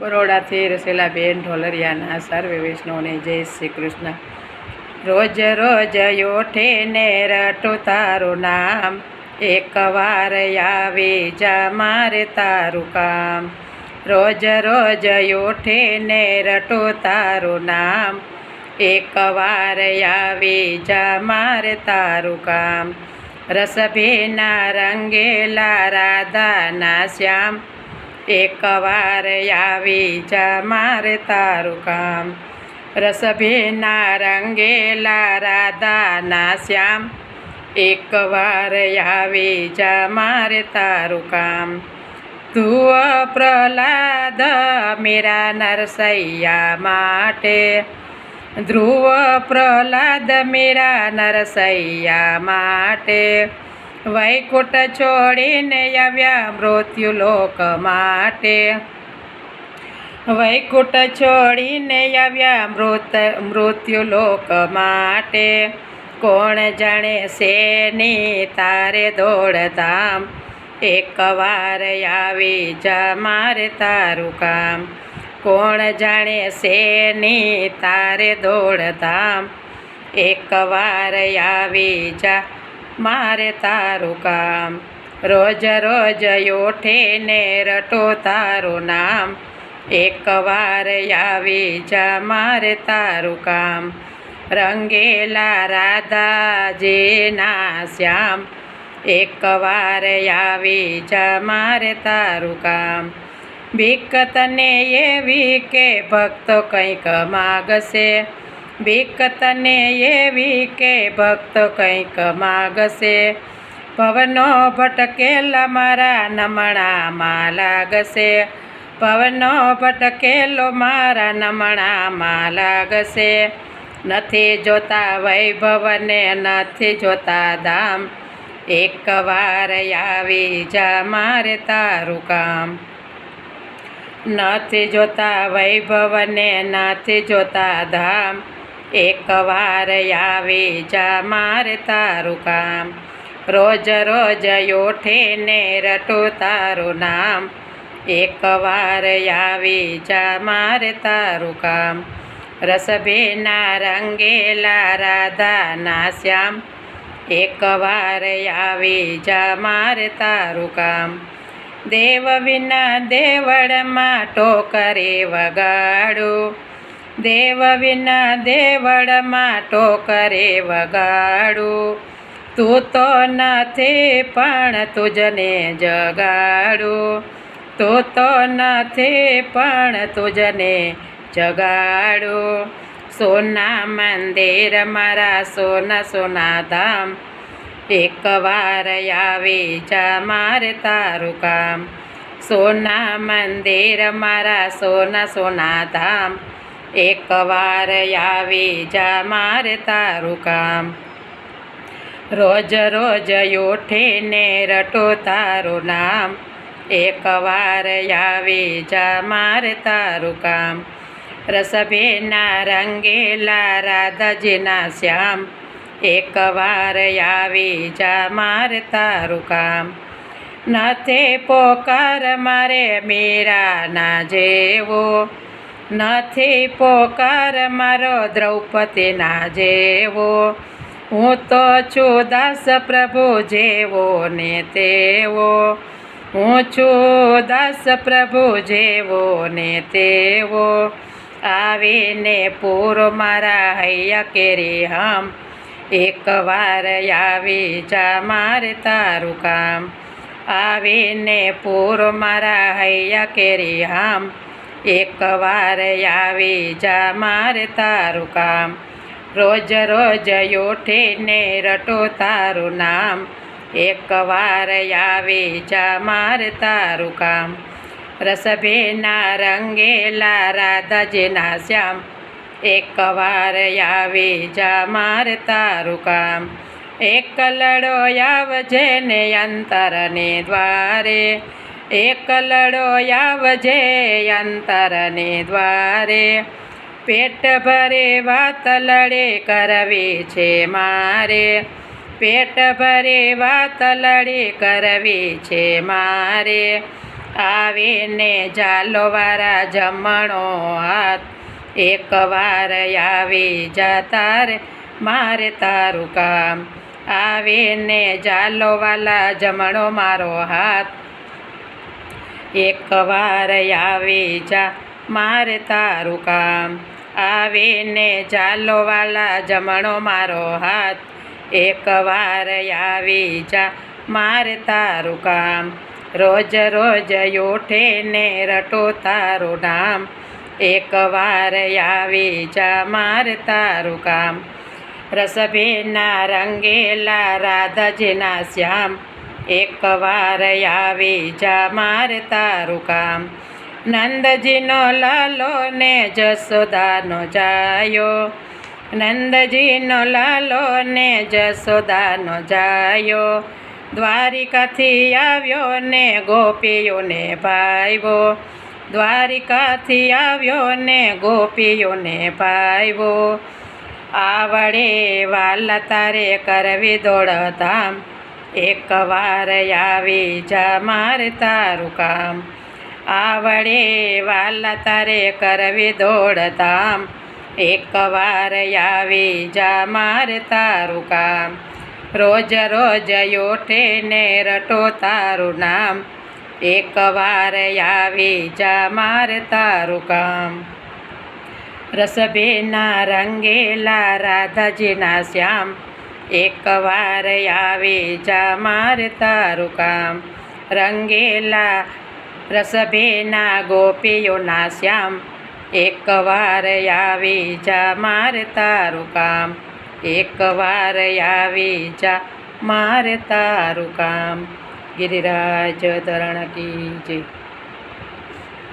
બરોડાથી રસેલાબેન ઢોલરિયાના સર્વે વૈષ્ણવને જય શ્રી કૃષ્ણ. રોજ રોજ યોઠે ને રટો તારું નામ એકવાર આવે જા મારે તારું કામ. રોજ રોજ યોઠે ને રટો તારું નામ એકવાર આવે જા મારે તારું કામ. રસભેના રંગેલા રાધાના શ્યામ એકવાર આવી જા મારે તારું કામ. રસભીના રંગેલા રાધાના શ્યામ. એકવાર આવી જા મારે તારું કામ. તું પ્રહલાદ મેરા નરસૈયા માટે. ધ્રુવ પ્રહલાદ મેરા નરસૈયા માટે. વૈકુંઠ છોડીને આવ્યા મૃત્યુ લોક માટે. વૈકુંઠ છોડીને આવ્યા મૃત, મૃત્યુ લોક માટે. કોણ જાણે શેની તારે દોડધામ? એકવાર આવી જા મારે તારું કામ. કોણ જાણે શેની તારે દોડધામ? એકવાર આવી જા મારે તારું કામ. રોજ રોજ યોઠે ને રટો તારું નામ. એક વાર આવી જા મારે તારું કામ. રંગેલા રાધાજીના શ્યામ. એક વાર આવી જા મારે તારું કામ. ભીખ તને એવી કે ભક્તો કંઈક માગશે. ભીખ તને એવી કે ભક્તો કંઈક માગશે. પવનો ભટકેલ મારા નમણામાં લાગશે. પવનો ભટકેલો મારા નમણામાં લાગશે. નથી જોતા વૈભવને, નથી જોતા ધામ એકવાર આવી જા મારે તારું કામ. નથી જોતા વૈભવને, નથી જોતા ધામ એકવાર આવી જા માર તારું કામ. રોજ રોજ યોઠે ને રટો તારું નામ. એકવાર આવી જા માર તારું કામ. રસભેના રંગેલા રાધાના શ્યામ. એકવાર આવી જા માર તારું કામ. દેવ વિના દેવળમાં ટોકરે વગાડું. દેવ વિના દેવળમાં ટોકરે વગાડું. તું તો નથી પણ તુજને જગાડું. તું તો નથી પણ તુજને જગાડું. સોના મંદિર મારા સોના સોના ધામ. એકવાર આવી જા મારે તારું કામ. સોના મંદિર મારા સોના સોના ધામ. એકવાર આવી જા મારે તારું કામ. રોજ રોજ ઉઠીને રટો તારું નામ. એકવાર આવી જા મારે તારું કામ. રસભેના રંગેલા રાધાજીના શ્યામ. એકવાર આવી જા મારે તારું કામ. નથી પોકાર મારે મીરાના જેવો. નથી પોકાર મારો દ્રૌપદીના જેવો. હું તો છું દાસ પ્રભુ જેવો ને તેવો. હું છું દાસ પ્રભુ જેવો ને તેવો. આવીને પૂરો મારા હૈયા કેરી હમ. એકવાર આવી જા મારે તારું કામ. આવીને પૂરો મારા હૈયા કેરી હમ. એકવાર આવી જા મારે તારું કામ. રોજ રોજ યોઠે ને રટો તારું નામ. એકવાર આવી જા મારે તારું કામ. રસભેના રંગેલા રાધાજીના શ્યામ. એકવાર આવી જા મારે તારું કામ. એક લડો આવજે ને અંતરને દ્વારે. એક લડો આવજે અંતરને દ્વારે. પેટ ભરે વાત લડે કરવી છે મારે. પેટ ભરે વાત લડે કરવી છે મારે. આવીને જાલોવાળા જમણો હાથ. એકવાર આવી જતા રે મારે તારું કામ. આવીને જાલોવાલા જમણો મારો હાથ. એકવાર આવી જા, મારે તારું કામ. આવીને ચાલોવાલા જમણો મારો હાથ. એક વાર આવી જા, મારે તારું કામ. રોજ રોજ ઉઠે ને રટો તારું નામ. એકવાર આવી જા, મારે તારું કામ. રસભેના રંગેલા રાધાજીના શ્યામ. એકવાર આવી જા માર તારું કામ. નંદજીનો લાલો ને જસોદાનો જાયો. નંદજીનો લાલો ને જસોદાનો જાયો. દ્વારિકાથી આવ્યો ને ગોપીઓને ભાઈવો. દ્વારિકાથી આવ્યો ને ગોપીઓને ભાઈવો. આવડે વાલા તારે કરવી દોડધામ. એકવાર આવી જા માર તારું કામ. આવડે વાલા તારે કરવી દોડધામ એકવાર આવી જા માર તારું કામ. રોજ રોજ યોઠે ને રટો તારું નામ. એકવાર આવી જા માર તારું કામ. રસભેના રંગેલા રાધાજીના શ્યામ. એકવાર આવી જા માર તારું કામ. રંગેલા રસભેના ગોપીઓના શ્યામ એકવાર આવી જા માર તારું કામ. એકવાર આવી જા માર તારું કામ. ગિરિરાજ ધરણ કી જય.